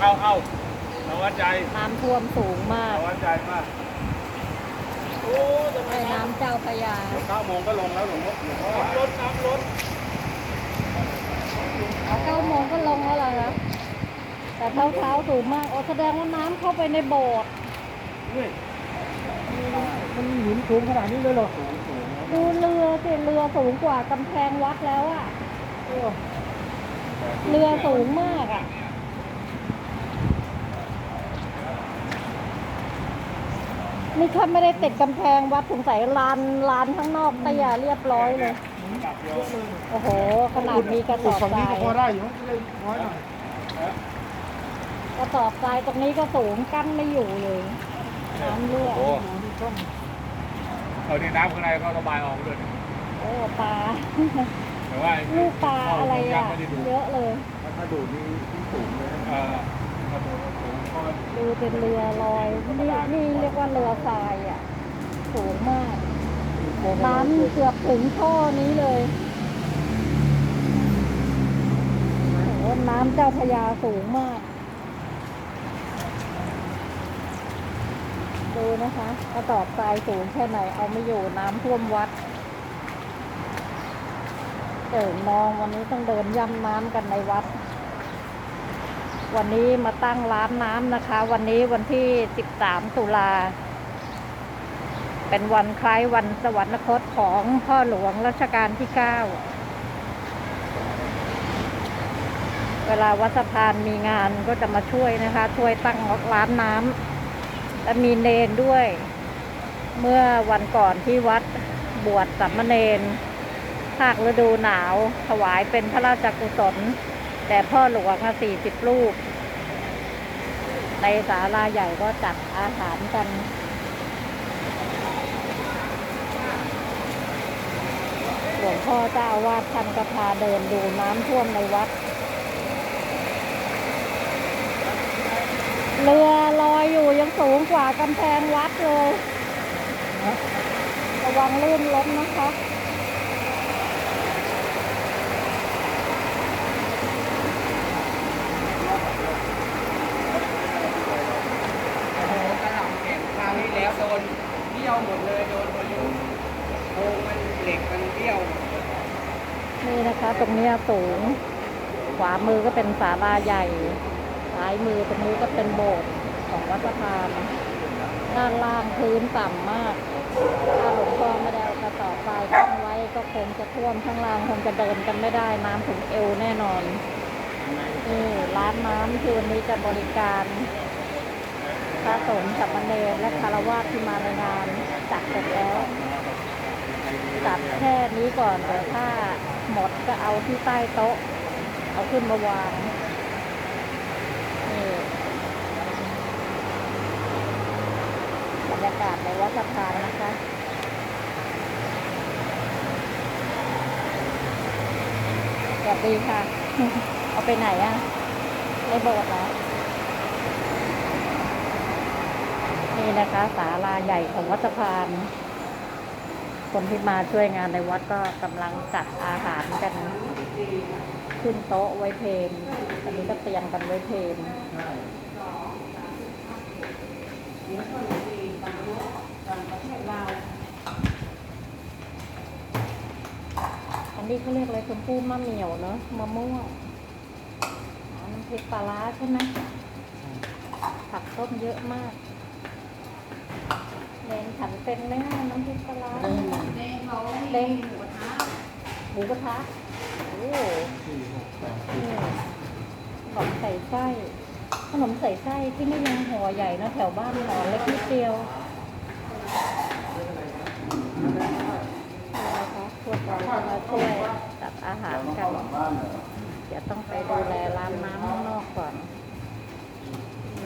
เอาเอาเราวัดใจน้ำท่วมสูงมาก เราวัดใจมากโอ้จะในน้ำเจ้าพระยา เดี๋ยวเก้าโมงก็ลงแล้วหลวงพ่อหลวงพ่อรถน้ำรถเก้าโมงก็ลงแล้วเหรอคะแต่เท้าเท้าๆสูงมากโอ้แสดงว่าน้ำเข้าไปในโบสถ์มันหินสูงขนาดนี้เลยเหรอดูเรือสิเรือสูงกว่ากำแพงวัดแล้วอะเรือสูงมากอะ นี่ถ้าไม่ได้ติดกำแพงวัดสงสัยลานลานข้างนอกเตียเรียบร้อยเลยกลับเดียวโอ้โห ขนาดมีกระสอบฝั่งทนี้ราก็ยพอได้อยู่เลยน้อยหน่อยกระสอบทรายตรงนี้ก็สูงกั้นไม่อยู่เลยน้ำรั่วโอ้เออนี่น้ำข้างในก็ระบายออกเลยโอ้ปลาแต่ว่าลูกปลาอะไรยัอะงไม่ได้ดูเยอะเลย ถ้าดูนี่ที่สูงเลยเออมา ดูเป็นเรือลอย นี่นี่เรียกว่าเรือทรายอะ สูงมากน้ำเกือบถึงท่อนี้เลยโอ้น้ำเจ้าพระยาสูงมาก ดูนะคะกระสอบทรายสูงแค่ไหน เอาไม่อยู่น้ำท่วมวัดเดินมองวันนี้ต้องเดินย่ำน้ำกันในวัด วันนี้มาตั้งร้านน้ำนะคะ วันนี้วันที่ 13 ตุลา เป็นวันคล้ายวันสวรรคตของพ่อหลวงรัชกาลที่ 9 เวลาวัดสะพานมีงานก็จะมาช่วยนะคะ ช่วยตั้งร้านน้ำและมีเนนด้วย เมื่อวันก่อนที่วัดบวชสัมมเนนภาคฤดูหนาว ถวายเป็นพระราชกุศล แต่พ่อหลวงสี่สิบรูปในศาลาใหญ่ก็จัดอาหารกัน หลวงพ่อเจ้าอาวาสท่านก็พาเดินดูน้ำท่วมในวัด เรือลอยอยู่ยังสูงกว่ากำแพงวัดเลย ระวังลื่นล้มนะคะ โอ้โหกระหล่ำแข็งคราว นเบี้ยวหมดเลยโดนพายุโคงมันเหล็กมันเบี้ยวนี่นะคะตรงเนี้ยสูง ขวามือก็เป็นศาลาใหญ่ ซ้ายมือตรงนี้ก็เป็นโบสถ์ของวัดสะพานด้านล่างพื้นต่ำมาก ถ้าหลวงพ่อไม่ได้เอากระสอบทรายตั้งไว้ก็คงจะท่วมข้างล่างคงจะเดินกันไม่ได้น้ำถึงเอวแน่นอนนี่ร้านน้ำที่วันนี้จะบริการ พระสงฆ์สัมมเนรและคารวะที่มาในงานจัดเสร็จแล้วจัดแค่นี้ก่อนเดี๋ยวถ้าหมดก็เอาที่ใต้โต๊ะ เอาขึ้นมาวางนี่บรรยากาศในวัดสะพานนะคะสวัสดีค่ะ เอาไปไหนอะในโบสถ์เหรอ นี่นะคะศาลาใหญ่ของวัดสะพานคนที่มาช่วยงานในวัดก็กำลังจัดอาหารกัน ขึ้นโต๊ะไว้เพลนอันนี้ก็เตรียมกันไว้เพลนอันนี้เขาเรียกอะไรชมพู่มะเหมี่ยวเนอะมะม่วงน้ำพริกปลาร้าใช่ไหมผักต้มเยอะมาก เนนฉันเป็นไหมอะน้ำพริกปลาร้าเล้งหมูกระทะโอ้นี่ขนมใส่ไส้ขนมใส่ไส้ที่นี่ยังห่อใหญ่นะแถวบ้านห่อเล็กนิดเดียวนี่นะคะพวกเราก็มาช่วยจัดอาหารกันเดี๋ยวต้องไปดูแลร้านน้ำข้างนอกก่อนเ